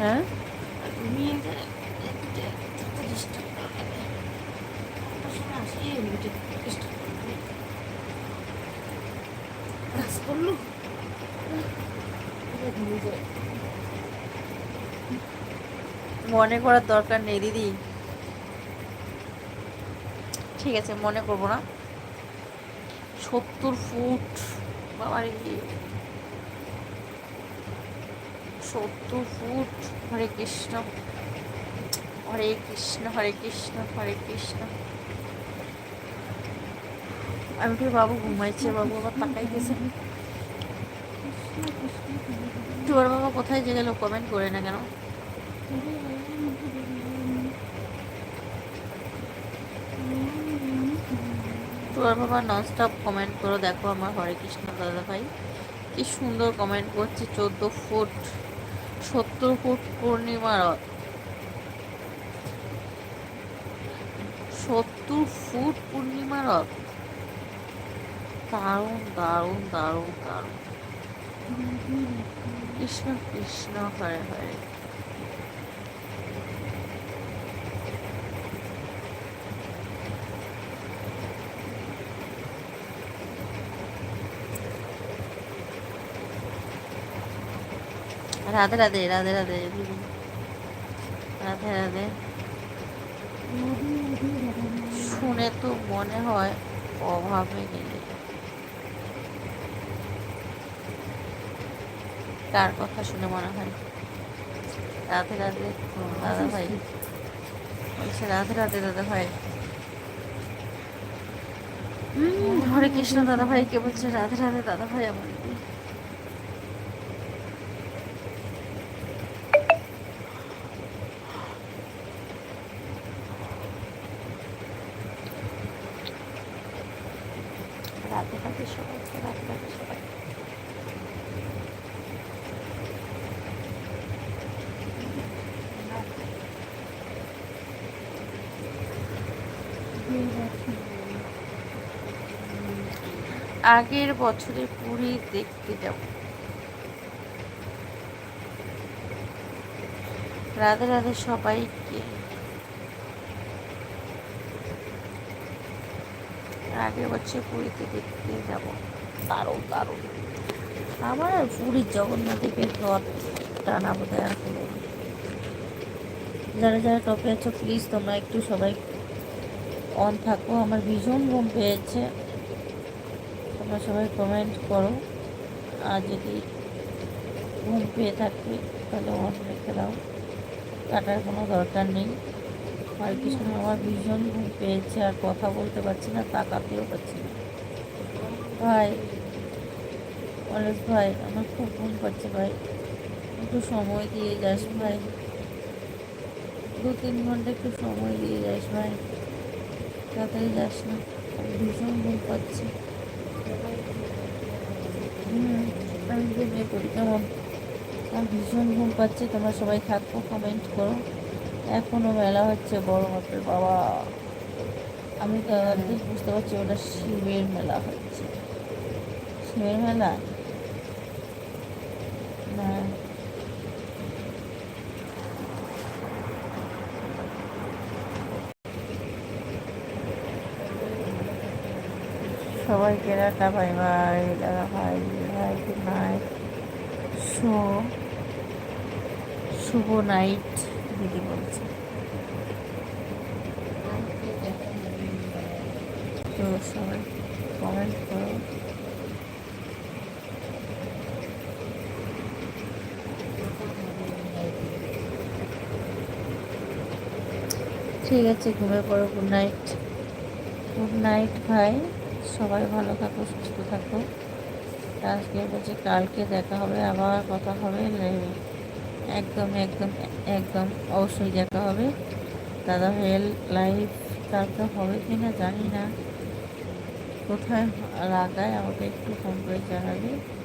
হ্যাঁ? মনে করার দরকার নেই দিদি। ঠিক আছে মনে করব না। সত্তর ফুট বাবার। সত্তর ফুট। হরে কৃষ্ণ। হরে কৃষ্ণ হরে কৃষ্ণ হরে কৃষ্ণ। আমি তো বাবু ঘুমাইছে, বাবু আবার তাকাইতেছে তোর বাবা কোথায় যে গেল কমেন্ট করে না কেন? তোর বাবা নন ননস্টপ কমেন্ট করো, দেখো আমার হরে কৃষ্ণ দাদা ভাই কি সুন্দর কমেন্ট করছে, চোদ্দ ফুট। সত্তর ফুট পূর্ণিমা রথ সত্তর ফুট পূর্ণিমা রথ দারুণ দারুণ দারুণ দারুণ। কৃষ্ণ কৃষ্ণ, হরে হরে। রাধে রাধে রাধে রাধে রাধে রাধে শুনে তো মনে হয় অভাবে নেই কার কথা শুনে মনে হয়? রাধে রাধে, দাদা ভাই। বলছে, রাধে রাধে, দাদা ভাই। হরে কৃষ্ণ, দাদা ভাই কে বলছে, রাধে রাধে, দাদা ভাই আমার সবাইকে সবাই আগের বছরে পুরী দেখতে যাব। রাধে রাধে সবাইকে। আগের বছর পুরীতে দেখতে যাব। দারুণ দারুণ। আমার আর পুরীর জগন্নাথ দেবের রথ টানা বোধ আর হলো যারা যারা টপে আছো প্লিজ তোমরা একটু সবাই অন থাকো। আমার ভীষণ ঘুম পেয়েছে। তোমরা সবাই কমেন্ট করো। আর যদি ঘুম পেয়ে থাকবে তাহলে অন রেখে দাও। কাটার কোনো দরকার নেই। না, আমার ভীষণ ঘুম পেয়েছে আর কথা বলতে পারছি না তাকাতেও পারছি না। ভাই অলেজ ভাই আমার খুব ঘুম পাচ্ছে ভাই। একটু সময় দিয়ে যাস ভাই। দু তিন ঘণ্টা একটু সময় দিয়ে যাস ভাই। তাড়াতাড়ি যাস না ভীষণ ঘুম পাচ্ছি। হুম আমি ঘুমিয়ে পড়ি কেমন? আমার ভীষণ ঘুম পাচ্ছে তোমরা সবাই থাকো কমেন্ট করো। এখনও মেলা হচ্ছে, বড় মাপের বাবা। আমি তো বুঝতে পারছি ওটা শিবের মেলা হচ্ছে। শিবের মেলা? না। সবাইকে রাখা, ভাই ভাই, দাদা, ভাই ভাই গুড নাইট শো, শুভ নাইট। দিদি বলছে। তো সবাই কমেন্ট করো। ঠিক আছে ঘুমিয়ে পড়ো গুড নাইট গুড নাইট ভাই। সবাই ভালো থাকো, সুস্থ থাকো। আজকে বলছি, কালকে দেখা হবে, আবার কথা হবে লাইভে একদম একদম একদম অবশ্যই দেখা হবে। দাদা ভাইয়ের লাইভ কালকে হবে কি না জানি না। কোথায় লাগায় আমাকে একটু ফোন করে জানাবে।